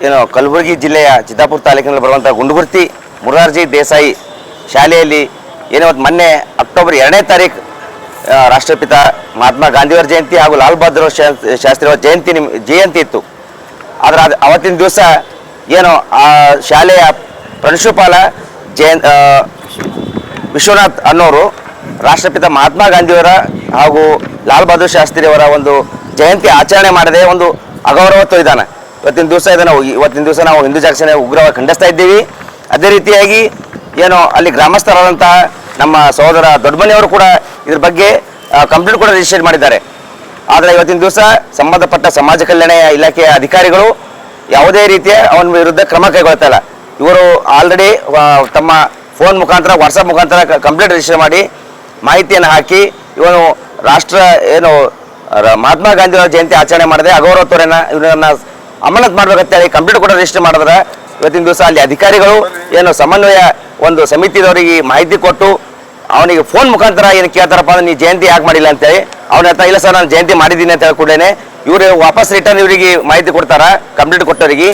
ಏನು ಕಲಬುರಗಿ ಜಿಲ್ಲೆಯ ಚಿತ್ತಾಪುರ ತಾಲೂಕಿನಲ್ಲಿ ಬರುವಂಥ ಗುಂಡುಗುರ್ತಿ ಮುರಾರ್ಜಿ ದೇಸಾಯಿ ಶಾಲೆಯಲ್ಲಿ ಏನೋ ಮೊನ್ನೆ ಅಕ್ಟೋಬರ್ ಎರಡನೇ ತಾರೀಕು ರಾಷ್ಟ್ರಪಿತ ಮಹಾತ್ಮ ಗಾಂಧಿಯವರ ಜಯಂತಿ ಹಾಗೂ ಲಾಲ್ ಬಹದ್ದೂರ್ ಶಾಸ್ತ್ರಿಯವರ ಜಯಂತಿ ನಿಮ್ ಜಯಂತಿ ಇತ್ತು. ಆದರೆ ಅದು ಅವತ್ತಿನ ದಿವಸ ಏನು, ಆ, ಶಾಲೆಯ ಪ್ರಾಂಶುಪಾಲ ಜಯ ವಿಶ್ವನಾಥ್ ಅನ್ನೋರು ರಾಷ್ಟ್ರಪಿತ ಮಹಾತ್ಮ ಗಾಂಧಿಯವರ ಹಾಗೂ ಲಾಲ್ ಬಹದ್ದೂರ್ ಶಾಸ್ತ್ರಿಯವರ ಒಂದು ಜಯಂತಿ ಆಚರಣೆ ಮಾಡದೆ ಒಂದು ಅಗೌರವ ತೊಯ್ದಾನ ಇವತ್ತಿನ ದಿವಸ ಇದನ್ನು ಇವತ್ತಿನ ದಿವಸ ನಾವು ಹಿಂದೂ ಜಾಗಸೇನೆ ಉಗ್ರವಾಗಿ ಖಂಡಿಸ್ತಾ ಇದ್ದೀವಿ. ಅದೇ ರೀತಿಯಾಗಿ ಏನು ಅಲ್ಲಿ ಗ್ರಾಮಸ್ಥರಾದಂತಹ ನಮ್ಮ ಸಹೋದರ ದೊಡ್ಡಮನೆಯವರು ಕೂಡ ಇದ್ರ ಬಗ್ಗೆ ಕಂಪ್ಲೇಂಟ್ ಕೂಡ ರಿಜಿಸ್ಟರ್ ಮಾಡಿದ್ದಾರೆ. ಆದರೆ ಇವತ್ತಿನ ದಿವಸ ಸಂಬಂಧಪಟ್ಟ ಸಮಾಜ ಕಲ್ಯಾಣ ಇಲಾಖೆಯ ಅಧಿಕಾರಿಗಳು ಯಾವುದೇ ರೀತಿಯ ಅವನ ವಿರುದ್ಧ ಕ್ರಮ ಕೈಗೊಳ್ತಾ ಇಲ್ಲ. ಇವರು ಆಲ್ರೆಡಿ ತಮ್ಮ ಫೋನ್ ಮುಖಾಂತರ ವಾಟ್ಸಪ್ ಮುಖಾಂತರ ಕಂಪ್ಲೇಂಟ್ ರಿಜಿಸ್ಟರ್ ಮಾಡಿ ಮಾಹಿತಿಯನ್ನು ಹಾಕಿ ಇವನು ರಾಷ್ಟ್ರ, ಏನು ಮಹಾತ್ಮ ಗಾಂಧಿಯವರ ಜಯಂತಿ ಆಚರಣೆ ಮಾಡದೆ. ಅಗೌರವ ತೋರನ್ನ ಇವರನ್ನ ಅಮಾನತ್ ಮಾಡ್ಬೇಕಂತೇಳಿ ಕಂಪ್ಲೇಂಟ್ ಕೂಡ ರಿಜಿಸ್ಟರ್ ಮಾಡಿದ್ರೆ ಇವತ್ತಿನ ದಿವಸ ಅಲ್ಲಿ ಅಧಿಕಾರಿಗಳು ಏನು ಸಮನ್ವಯ ಒಂದು ಸಮಿತಿದವರಿಗೆ ಮಾಹಿತಿ ಕೊಟ್ಟು ಅವನಿಗೆ ಫೋನ್ ಮುಖಾಂತರ ಏನು ಕೇಳ್ತಾರಪ್ಪ ಅಂದ್ರೆ ನೀ ಜಯಂತಿ ಯಾಕೆ ಮಾಡಿಲ್ಲ ಅಂತೇಳಿ ಅವನ ಹತ್ರ ಇಲ್ಲ ಸರ್, ನಾನು ಜಯಂತಿ ಮಾಡಿದ್ದೀನಿ ಅಂತ ಹೇಳಿ ಕೂಡಲೇ ಇವರು ವಾಪಸ್ ರಿಟರ್ನ್ ಇವರಿಗೆ ಮಾಹಿತಿ ಕೊಡ್ತಾರ? ಕಂಪ್ಲೀಟ್ ಕೊಟ್ಟವರಿಗೆ.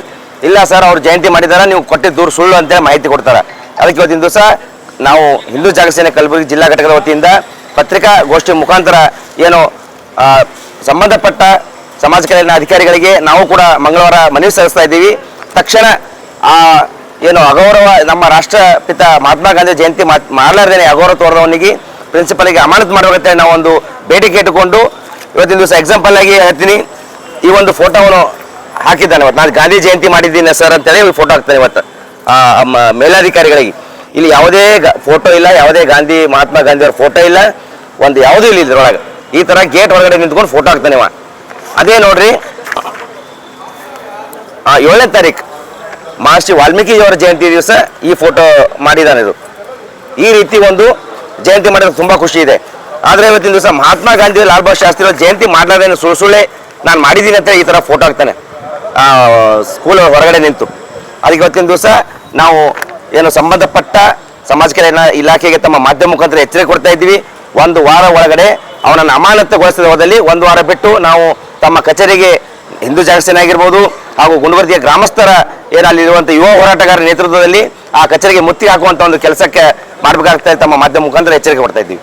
ಇಲ್ಲ ಸರ್, ಅವ್ರು ಜಯಂತಿ ಮಾಡಿದಾರ, ನೀವು ಕೊಟ್ಟಿದ್ದು ದೂರು ಸುಳ್ಳು ಅಂತೇಳಿ ಮಾಹಿತಿ ಕೊಡ್ತಾರ? ಅದಕ್ಕೆ ಇವತ್ತಿನ ದಿವಸ ನಾವು ಹಿಂದೂ ಜಾಗಸೇನೆ ಕಲಬುರಗಿ ಜಿಲ್ಲಾ ಘಟಕದ ವತಿಯಿಂದ ಪತ್ರಿಕಾ ಗೋಷ್ಠಿ ಮುಖಾಂತರ ಏನು ಸಂಬಂಧಪಟ್ಟ ಸಮಾಜ ಕಲ್ಯಾಣ ಅಧಿಕಾರಿಗಳಿಗೆ ನಾವು ಕೂಡ ಮಂಗಳವಾರ ಮನವಿ ಸಲ್ಲಿಸ್ತಾ ಇದ್ದೀವಿ. ತಕ್ಷಣ, ಆ, ಏನು ಅಗೌರವ ನಮ್ಮ ರಾಷ್ಟ್ರಪಿತ ಮಹಾತ್ಮ ಗಾಂಧಿ ಜಯಂತಿ ಮಾಡಲಾರ್ದೇನೆ ಅಗೌರವ ತೋರದವನಿಗೆ, ಪ್ರಿನ್ಸಿಪಲ್ಗೆ ಅಮಾನತ್ ಮಾಡಬೇಕಂತ ನಾವು ಒಂದು ಬೇಡಿಕೆ ಇಟ್ಟುಕೊಂಡು ಇವತ್ತಿನ ದಿವಸ ಎಕ್ಸಾಂಪಲ್ ಆಗಿ ಹೇಳ್ತೀನಿ. ಈ ಒಂದು ಫೋಟೋವನ್ನು ಹಾಕಿದ್ದಾನೆ ಇವತ್ತು. ನಾನು ಗಾಂಧಿ ಜಯಂತಿ ಮಾಡಿದ್ದೀನಿ ಸರ್ ಅಂತೇಳಿ ಫೋಟೋ ಹಾಕ್ತಾನೆ ಇವತ್ತು ಮೇಲಾಧಿಕಾರಿಗಳಿಗೆ. ಇಲ್ಲಿ ಯಾವುದೇ ಫೋಟೋ ಇಲ್ಲ, ಯಾವುದೇ ಗಾಂಧಿ, ಮಹಾತ್ಮ ಗಾಂಧಿ ಅವ್ರ ಫೋಟೋ ಇಲ್ಲ. ಒಂದು ಯಾವುದೂ ಇಲ್ಲ ಇದ್ರೊಳಗೆ. ಈ ತರ ಗೇಟ್ ಒಳಗಡೆ ನಿಂತ್ಕೊಂಡು ಫೋಟೋ ಹಾಕ್ತಾನೆ ಇವ. ಅದೇ ನೋಡ್ರಿ. ಏಳನೇ ತಾರೀಕು ಮಹರ್ಷಿ ವಾಲ್ಮೀಕಿ ಅವರ ಜಯಂತಿ ದಿವಸ ಈ ಫೋಟೋ ಮಾಡಿದ್ದಾನೆ ಇದು. ಈ ರೀತಿ ಒಂದು ಜಯಂತಿ ಮಾಡಿದ್ರೆ ತುಂಬಾ ಖುಷಿ ಇದೆ. ಆದರೆ ಇವತ್ತಿನ ದಿವಸ ಮಹಾತ್ಮ ಗಾಂಧಿ ಲಾಲ್ ಬಹದ್ದೂರ್ ಶಾಸ್ತ್ರಿ ಜಯಂತಿ ಮಾಡ್ಲಾರ್ದೇನೆ ಸುಳ್ಳು ಸುಳ್ಳೆ ನಾನು ಮಾಡಿದ್ದೀನಿ ಅಂತ ಈ ತರ ಫೋಟೋ ಹಾಕ್ತಾನೆ. ಸ್ಕೂಲ್ ಹೊರಗಡೆ ನಿಂತು. ಅದಕ್ಕೆ ಇವತ್ತಿನ ದಿವಸ ನಾವು ಏನು ಸಂಬಂಧಪಟ್ಟ ಸಮಾಜ ಕಲ್ಯಾಣ ಇಲಾಖೆಗೆ ತಮ್ಮ ಮಾಧ್ಯಮ ಮುಖಾಂತರ ಎಚ್ಚರಿಕೆ ಕೊಡ್ತಾ ಇದ್ದೀವಿ. ಒಂದು ವಾರ ಒಳಗಡೆ ಅವನನ್ನು ಅಮಾನತುಗೊಳಿಸಿದ ಹೋದಲ್ಲಿ ಒಂದು ವಾರ ಬಿಟ್ಟು ನಾವು ತಮ್ಮ ಕಚೇರಿಗೆ ಹಿಂದೂ ಜಾಗಸೇನೆ ಆಗಿರ್ಬೋದು ಹಾಗೂ ಗುಲ್ಬರ್ಗಿಯ ಗ್ರಾಮಸ್ಥರ ಏನಲ್ಲಿರುವಂಥ ಯುವ ಹೋರಾಟಗಾರರ ನೇತೃತ್ವದಲ್ಲಿ ಆ ಕಚೇರಿಗೆ ಮುತ್ತಿ ಹಾಕುವಂಥ ಒಂದು ಕೆಲಸಕ್ಕೆ ಮಾಡಬೇಕಾಗ್ತದೆ ತಮ್ಮ ಮಾಧ್ಯಮ ಮುಖಾಂತರ ಎಚ್ಚರಿಕೆ ಕೊಡ್ತಾ ಇದ್ದೀವಿ.